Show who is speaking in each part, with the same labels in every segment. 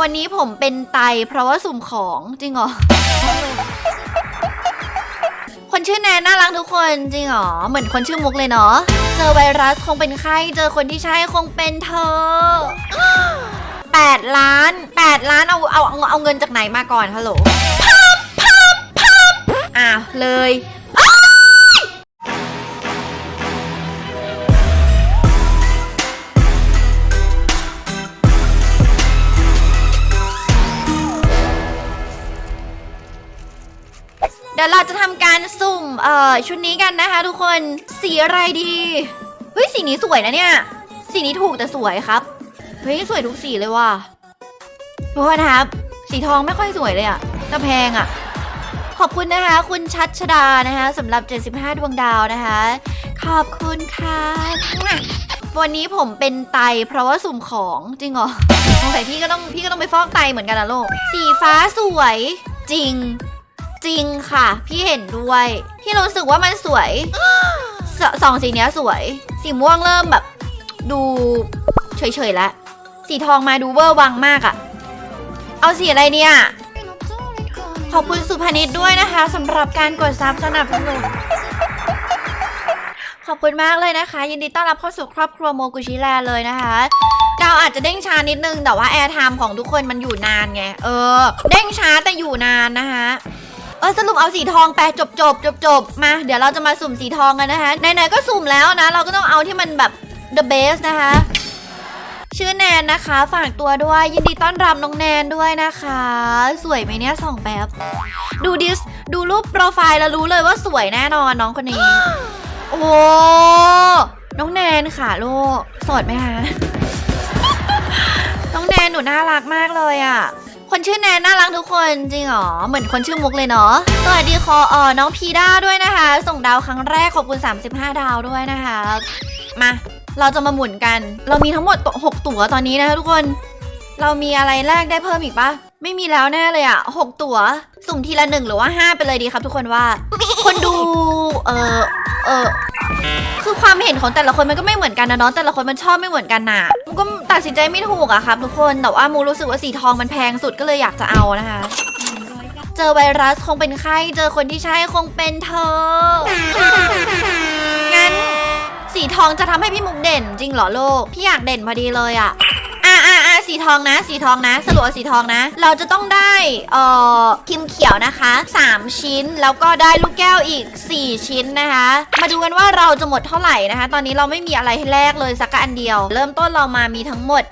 Speaker 1: วันนี้ผมเป็นไตเพราะว่าสุ่มของจริงเหรอ คนชื่อแนนน่ารักทุกคนจริงเหรอ เหมือนคนชื่อมุกเลยเนาะ เจอไวรัสคงเป็นไข้ เจอคนที่ใช่คงเป็นเธอ 8 ล้าน 8 ล้านเอาเอาเอาเอาเงินจากไหนมาก่อนฮัลโหลพับพับพับอ้าวเลยอ้าย เอ่อชุดนี้กันนะคะ ทุกคนสีอะไรดีเฮ้ยสีนี้สวยนะเนี่ยสีนี้ถูกแต่สวยครับเฮ้ยสวยทุกสีเลยว่ะทุกคนครับ สีทองไม่ค่อยสวยเลยอะแต่แพงอะขอบคุณนะคะ คุณชัดชดานะคะสำหรับ 75 ดวงดาวนะคะ ขอบคุณค่ะวันนี้ผมเป็นไตเพราะว่าสุ่มของจริงเหรอสงสัยพี่ก็ต้องพี่ก็ต้องไปฟอกไตเหมือนกันนะลูกสีฟ้าสวยจริง จริงค่ะ พี่เห็นด้วย พี่รู้สึกว่ามันสวยสสองสีเนี้ยสวย สีม่วงเริ่มแบบ ดูเฉยๆแล้ว สีทองมาดูเวอร์วังมากอะเอาสีอะไรเนี่ย ขอบคุณสุพนิชด้วยนะคะสำหรับการกดซับสนับสนุนขอบคุณมากเลยนะคะ ยินดีต้อนรับเข้าสู่ครอบครัวโมกุชิแลเลยนะคะดาวอาจจะเด้งช้านิดนึง แต่ว่าแอร์ไทม์ของทุกคนมันอยู่นานไง เออ เด้งช้าแต่อยู่นานนะคะ เออสรุปเอาสีทองไปจบจบจบจบมา เดี๋ยวเราจะมาสุ่มสีทองกันนะคะไหนๆก็สุ่มแล้วนะ เราก็ต้องเอาที่มันแบบ the best นะคะ ชื่อแนนนะคะ ฝากตัวด้วย ยินดีต้อนรับน้องแนนด้วยนะคะ สวยไหมเนี่ยสองแป๊บดูดิสดูรูปโปรไฟล์แล้วรู้เลยว่าสวยแน่นอนน้องคนนี้ โอ้น้องแนนค่ะลูกสดไหมคะ น้องแนนหนูน่ารักมากเลยอะ คนชื่อแนนน่ารักทุกคนจริงเหรอ เหมือนคนชื่อมุกเลยเนาะ สวัสดีคอออน้องพีด้าด้วยนะคะ ส่งดาวครั้งแรกขอบคุณ 35 ดาวด้วยนะคะ มา เราจะมาหมุนกัน เรามีทั้งหมดต6ตั๋วตอนนี้นะคะทุกคน เรามีอะไรแลกได้เพิ่มอีกปะ ไม่มีแล้วแน่เลยอะหกตั๋วสุ่มทีละหนึ่งหรือว่าห้าไปเลยดีครับทุกคนว่า คนดู เออเออคือความเห็นของแต่ละคนมันก็ไม่เหมือนกันนะเนาะแต่ละคนมันชอบไม่เหมือนกันน่ะมันก็ตัดสินใจไม่ถูกอะครับทุกคนแต่ว่ามูรู้สึกว่าสีทองมันแพงสุดก็เลยอยากจะเอานะคะ เจอไวรัสคงเป็นไข้เจอคนที่ใช่คงเป็นเธอ งั้นสีทองจะทำให้พี่มุกเด่นจริงเหรอโลกพี่อยากเด่นพอดีเลยอะอะอะอะ สีทองนะ สีทองนะสรุปว่าสีทองนะ เราจะต้องได้เอ่อพิมเขียวนะคะ 3 ชิ้นแล้วก็ได้ลูกแก้วอีก 4 ชิ้นนะคะ มาดูกันว่าเราจะหมดเท่าไหร่นะคะ ตอนนี้เราไม่มีอะไรให้แลกเลยสักอันเดียว เริ่มต้นเรามามีทั้งหมด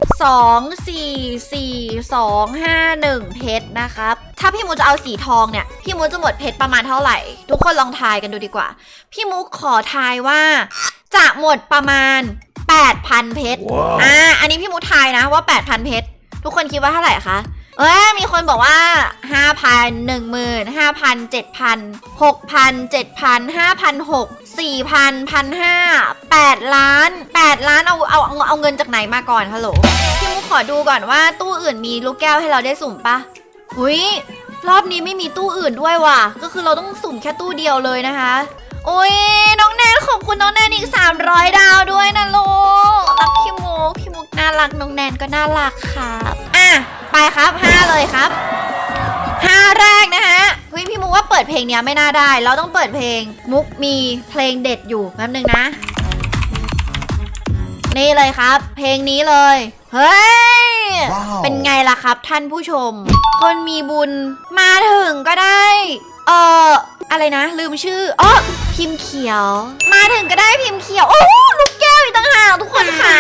Speaker 1: 2 4 4 2 5 1 เพชรนะครับถ้าพี่มูจะเอาสีทองเนี่ยพี่มูจะหมดเพชรประมาณเท่าไหร่ ทุกคนลองทายกันดูดีกว่า พี่มุกขอทายว่า จะหมดประมาณ 8,000 เพชรอ่า อันนี้พี่มุกทายนะว่า 8,000 เพชร ทุกคนคิดว่าเท่าไหร่คะ เอ้ย มีคนบอกว่า 5,000 10,000 5,000 7,000 6,000 7,000 5,006 4,000 1,500 8ล้าน 8 ล้านเอาเอาเอาเอาเงินจากไหนมาก่อนฮัลโหล พี่มุกขอดูก่อนว่าตู้อื่นมีลูกแก้วให้เราได้สุ่มปะอุ้ยรอบนี้ไม่มีตู้อื่นด้วยว่ะ ก็คือเราต้องสุ่มแค่ตู้เดียวเลยนะคะโอ้ยน้องแนนขอบคุณน้องแนนอีก 300 ดาวด้วยนะลูกรักพี่มุกพี่มุกน่ารักน้องแนนก็น่ารักครับอะไปครับ5เลยครับ5แรกนะฮะเฮ้ยพี่มุกว่าเปิดเพลงเนี้ยไม่น่าได้ เราต้องเปิดเพลง มุกมีเพลงเด็ดอยู่แป๊บนึงนะ นี่เลยครับ เพลงนี้เลยเฮ้ย
Speaker 2: ว้าว
Speaker 1: เป็นไงล่ะครับท่านผู้ชม คนมีบุญมาถึงก็ได้ เออ อะไรนะ ลืมชื่ออ๋อพิมพ์เขียว มาถึงก็ได้พิมพ์เขียว โอ้ลูกแก้วอีกต่างหากทุกคนค่ะ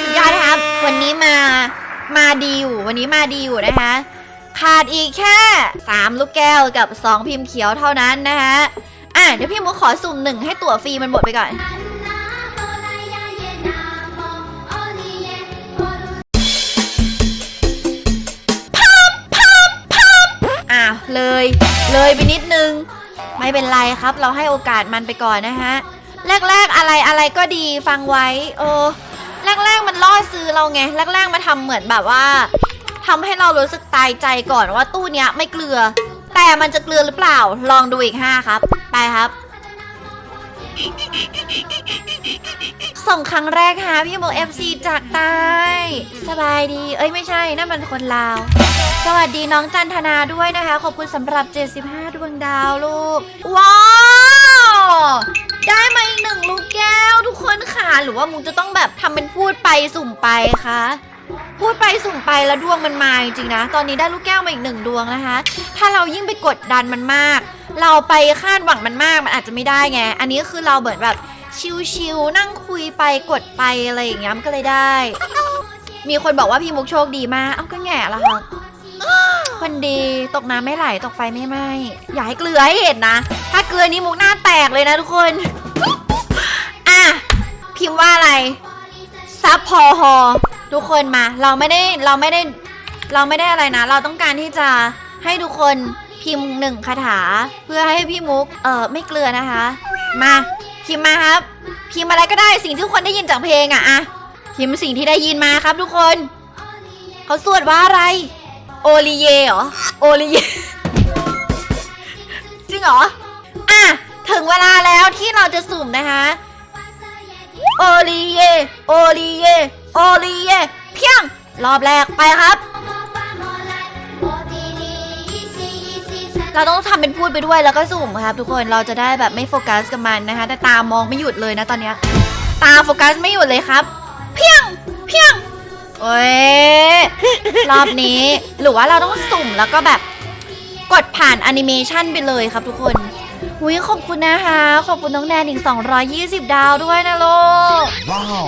Speaker 1: สุดยอดครับ วันนี้มามาดีอยู่วันนี้มาดีอยู่นะคะ ขาดอีกแค่ 3 ลูกแก้วกับ 2 พิมพ์เขียวเท่านั้นนะคะอะเดี๋ยวพี่มุกขอสุ่มหนึ่งให้ตั๋วฟรีมันหมดไปก่อนอ้าวเลยเลยไปนิดนึง ไม่เป็นไรครับ เราให้โอกาสมันไปก่อนนะฮะ แรกๆอะไรอะไรก็ดีฟังไว้เออแรกๆมันล่อซื้อเราไงแรกๆมาทำเหมือนแบบว่าทำให้เรารู้สึกตายใจก่อนว่าตู้เนี้ยไม่เกลือ แต่มันจะเกลือหรือเปล่า ลองดูอีก5ครับ ไปครับ ส่งครั้งแรกหาพี่โมเอฟซีจากใต้สบายดี เอ้ยไม่ใช่นั่นมันคนลาว สวัสดีน้องจันทนาด้วยนะคะ ขอบคุณสำหรับ 75 ดวงดาวลูก ว้าว ได้มาอีกหนึ่งลูกแก้วทุกคนค่ะ หรือว่ามุงจะต้องแบบทำเป็นพูดไปสุ่มไปคะพูดไปสุ่มไปแล้วดวงมันมาจริงๆนะ ตอนนี้ได้ลูกแก้วมาอีกหนึ่งดวงนะคะ ถ้าเรายิ่งไปกดดันมันมาก เราไปคาดหวังมันมากมันอาจจะไม่ได้ไง อันนี้คือเราเหมือนแบบชิวๆนั่งคุยไปกดไปอะไรอย่างเงี้ยมันก็เลยได้ มีคนบอกว่าพี่มุกโชคดีมาก เอ้าก็แง่ละค่ะ คนดี ตกน้ำไม่ไหล ตกไฟไม่ไหม้อย่าให้เกลือให้เห็นนะ ถ้าเกลือนี้มุกหน้าแตกเลยนะทุกคน อะ พิมพ์ว่าอะไรซับพอฮอทุกคนมา เราไม่ได้เราไม่ได้ เราไม่ได้อะไรนะ เราต้องการที่จะให้ทุกคนพิมพ์หนึ่งคาถา เพื่อให้พี่มุก เออไม่เกลือนะคะ มาพิมพ์มาครับ พิมพ์อะไรก็ได้สิ่งที่ทุกคนได้ยินจากเพลงอะอะพิมพ์สิ่งที่ได้ยินมาครับทุกคน เขาสวดว่าอะไร โอลิเยเหรอ โอลิเย จริงเหรอ อะ ถึงเวลาแล้วที่เราจะสุ่มนะคะโอลิเย โอลิเย โอลิเย เพียง รอบแรกไปครับ เราต้องทำเป็นพูดไปด้วยแล้วก็สุ่มครับ ทุกคน เราจะได้แบบไม่โฟกัสกับมันนะคะ แต่ตามองไม่หยุดเลยนะตอนเนี้ย ตาโฟกัสไม่หยุดเลยครับ เพียง เพียง โอ้ยรอบนี้ หรือว่าเราต้องสุ่มแล้วก็แบบกดผ่านแอนิเมชันไปเลยครับทุกคนหุยขอบคุณนะคะ ขอบคุณน้องแนนอีก220 ดาวด้วยนะลูก
Speaker 2: Wow.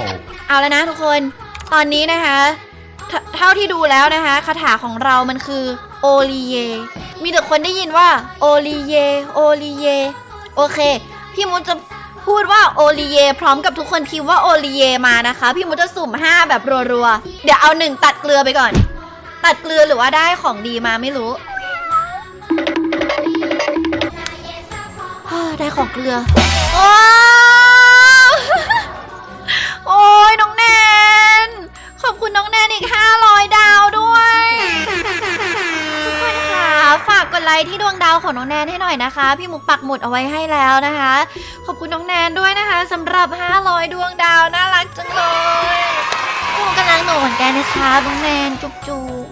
Speaker 1: เอาแล้วนะทุกคน ตอนนี้นะคะเท่าเท่าที่ดูแล้วนะคะคาถาของเรามันคือโอลีเย มีแต่คนได้ยินว่าโอลีเย โอลีเย โอเค พี่มุนจะ พูดว่าโอลิเยพร้อมกับทุกคนพิมพ์ว่าโอลิเยมานะคะ พี่มุจะสุ่ม 5 แบบรัวๆ เดี๋ยวเอาหนึ่งตัดเกลือไปก่อน ตัดเกลือหรือว่าได้ของดีมาไม่รู้ ได้ของเกลือ โอ้ ไลค์ที่ดวงดาวของน้องแนนให้หน่อยนะคะ พี่มุกปักหมุดเอาไว้ให้แล้วนะคะ ขอบคุณน้องแนนด้วยนะคะสำหรับ 500 ดวงดาวน่ารักจังเลยพี่มุกำลังหนูเหมือนกันนะคะน้องแนนจุ๊บจุ๊บ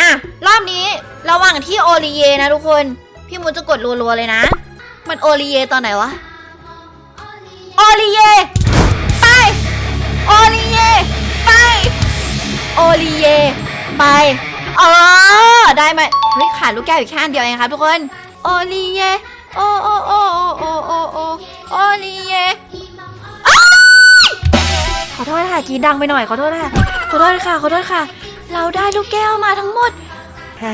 Speaker 1: อะรอบนี้ระหว่างที่โอลิเยนะทุกคน พี่มุกจะกดรัวๆเลยนะ มันโอลิเยตอนไหนวะโอลิเยไปโอลิเยไปโอลิเยไป เออ ได้ไหม เฮ้ยขาดลูกแก้วอีกแค่เดียวเองครับทุกคน โอลีเย โอโอโอโอโอโอโอลีเยขอโทษค่ะกีดังไปหน่อยขอโทษค่ะ ขอโทษค่ะขอโทษค่ะ เราได้ลูกแก้วมาทั้งหมด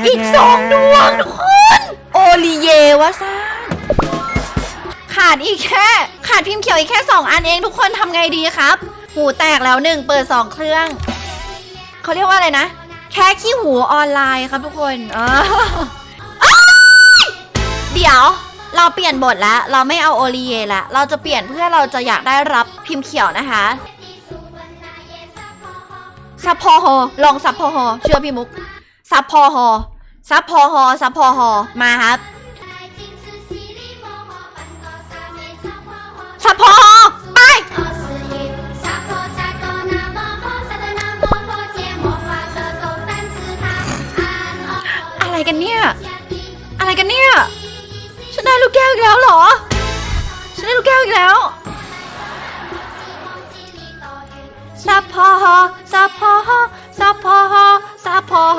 Speaker 1: อีกสองดวงทุกคน โอลีเยวะซ่าขาดอีกแค่ ขาดพิมพ์เขียวอีกแค่ 2 อันเองทุกคนทำไงดีครับ หูแตกแล้วหนึ่งเปิด 2 เครื่อง เขาเรียกว่าอะไรนะ แค่ขี้หูออนไลน์ครับทุกคนอ๋ออเดี๋ยว เราเปลี่ยนบทแล้ว เราไม่เอาโอลีเยแล้วเราจะเปลี่ยนเพื่อเราจะอยากได้รับพิมพ์เขียวนะคะซับพอฮอลองซับพอฮอเชื่อพี่มุกซับพอฮอซับพอฮอซับพอฮอมาครับ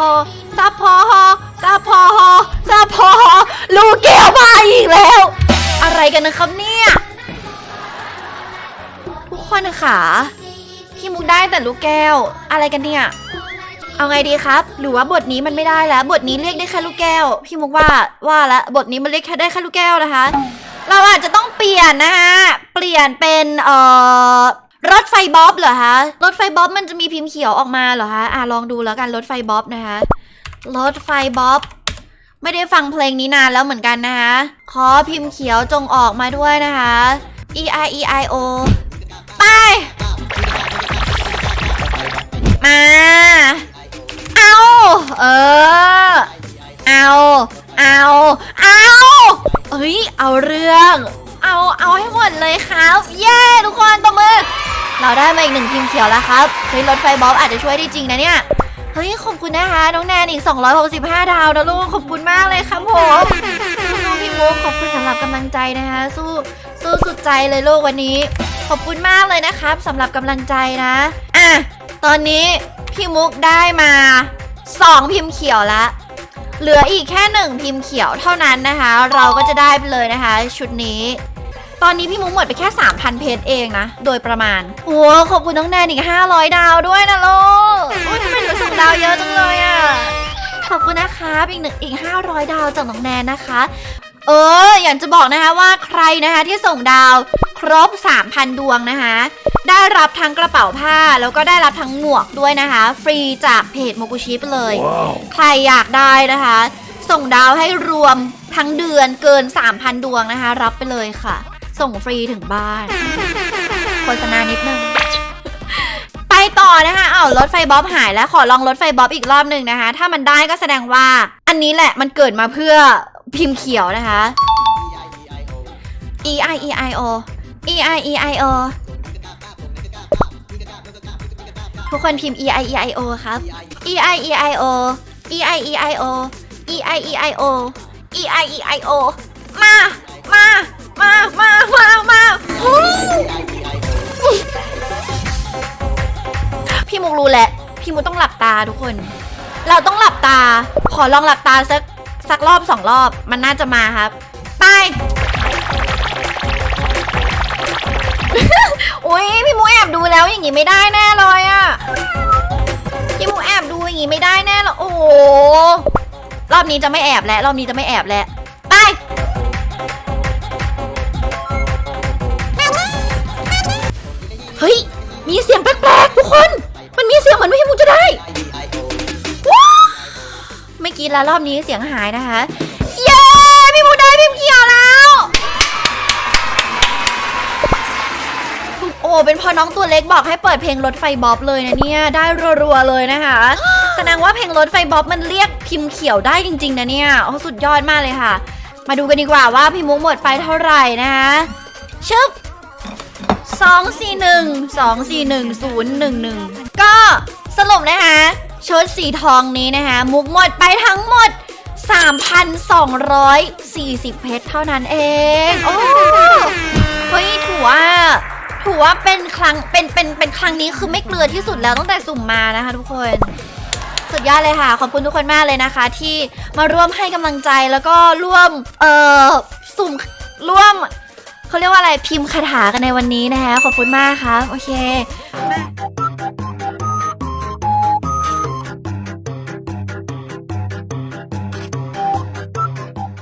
Speaker 1: ฮอซับพอฮอซับพอฮอซับพอฮอลูกแก้วมาอีกแล้ว อะไรกันนะครับเนี่ยทุกคนค่ะพี่มุกได้แต่ลูกแก้ว อะไรกันเนี่ย เอาไงดีครับ หรือว่าบทนี้มันไม่ได้แล้ว บทนี้เรียกได้แค่ลูกแก้ว พี่มุกว่าว่าแล้วบทนี้มันเรียกแค่ได้แค่ลูกแก้วนะคะ เราอาจจะต้องเปลี่ยนนะคะเปลี่ยนเป็นเอ่อ รถไฟบ๊อบเหรอคะรถไฟบ๊อบมันจะมีพิมพ์เขียวออกมาเหรอคะอะลองดูแล้วกันรถไฟบ๊อบนะคะรถไฟบ๊อบไม่ได้ฟังเพลงนี้นานแล้วเหมือนกันนะคะขอพิมพ์เขียวจงออกมาด้วยนะคะ e i e i o ไป มา เอาเออ เอา เอา เอาเฮ้ย เอาเรื่อง เอา เอาให้หมดเลยครับ เย้ ทุกคนตบมือ เราได้มาอีกหนึ่งพิมเขียวแล้วครับเฮ้ยรถไฟบ๊อบอาจจะช่วยได้จริงนะเนี่ยเฮ้ยขอบคุณนะคะน้องแนนอีก 265 ดาวนะลูกขอบคุณมากเลยครับผมพี่มุกขอบคุณสำหรับกำลังใจนะคะ สู้สู้สุดใจเลยลูกวันนี้ ขอบคุณมากเลยนะครับสำหรับกำลังใจนะอะตอนนี้พี่มุกได้มา 2 พิมพ์เขียวละเหลืออีกแค่หนึ่งพิมพ์เขียวเท่านั้นนะคะ เราก็จะได้ไปเลยนะคะ ชุดนี้ ตอนนี้พี่มุกหมดไปแค่ 3,000 เพจเองนะ โดยประมาณ โอ้ขอบคุณน้องแนนอีก 500 ดาวด้วยนะลูกโอ้ยทำไมหนูส่งดาวเยอะจังเลยอะขอบคุณนะครับอีกหนึ่งอีก 500 ดาวจากน้องแนนนะคะ เออ อยากจะบอกนะคะว่าใครนะคะที่ส่งดาวครบ 3,000 ดวงนะคะ ได้รับทั้งกระเป๋าผ้าแล้วก็ได้รับทั้งหมวกด้วยนะคะ ฟรีจากเพจโมกุชิไปเลยใครอยากได้นะคะ ส่งดาวให้รวมทั้งเดือนเกิน 3,000 ดวงนะคะ รับไปเลยค่ะ ส่งฟรีถึงบ้านโฆษณานิดนึง ไปต่อนะคะเอารถไฟบ๊อบหายแล้วขอลองรถไฟบ๊อบอีกรอบหนึ่งนะคะ ถ้ามันได้ก็แสดงว่า อันนี้แหละมันเกิดมาเพื่อพิมพ์เขียวนะคะ E I E I O E I E I O ทุกคนพิมพ์ E I E I O ครับ E I E I O E I E I O E I E I O E I E I O มา มา มามามามาพี่มุกรู้แหละ พี่มุกต้องหลับตาทุกคน เราต้องหลับตา ขอลองหลับตาสักสักรอบสองรอบ มันน่าจะมาครับ ไป อุ้ยพี่มุกแอบดูแล้วอย่างงี้ไม่ได้แน่เลยอะพี่มุกแอบดูอย่างงี้ไม่ได้แน่ลยโอ้โหรอบนี้จะไม่แอบแล้วรอบนี้จะไม่แอบแล้ว ล้วรอบนี้เสียงหายนะคะ เย้พี่มุกได้พิมพ์เขียวแล้วโอ้เป็นเพอน้องตัวเล็กบอกให้เปิดเพลงรถไฟบ๊อบเลยนะเนี่ยได้รัวๆเลยนะคะแสดงว่าเพลงรถไฟบ๊อบมันเรียกพิมพ์เขียวได้จริง ๆ นะเนี่ยโอ้สุดยอดมากเลยค่ะ มาดูกันดีกว่าว่าพี่มุกหมดไปเท่าไหร่นะคะชึบสองสี่หนึ่งสองสี่หนึ่งศูนย์หนึ่งหนึ่งก็สรุปนะคะ ชุดสีทองนี้นะคะ มุกหมดไปทั้งหมด 3,240 เพชรเท่านั้นเอง โอ้เฮ้ยถือว่าถือว่าเป็นครั้งเป็นเป็นเป็นครั้งนี้คือไม่เกลือที่สุดแล้วตั้งแต่สุ่มมานะคะทุกคน สุดยอดเลยค่ะ ขอบคุณทุกคนมากเลยนะคะ ที่มาร่วมให้กำลังใจแล้วก็ร่วมเอ่อสุ่มร่วมเขาเรียกว่าอะไรพิมพ์คาถากันในวันนี้นะคะขอบคุณมากครับโอเคมา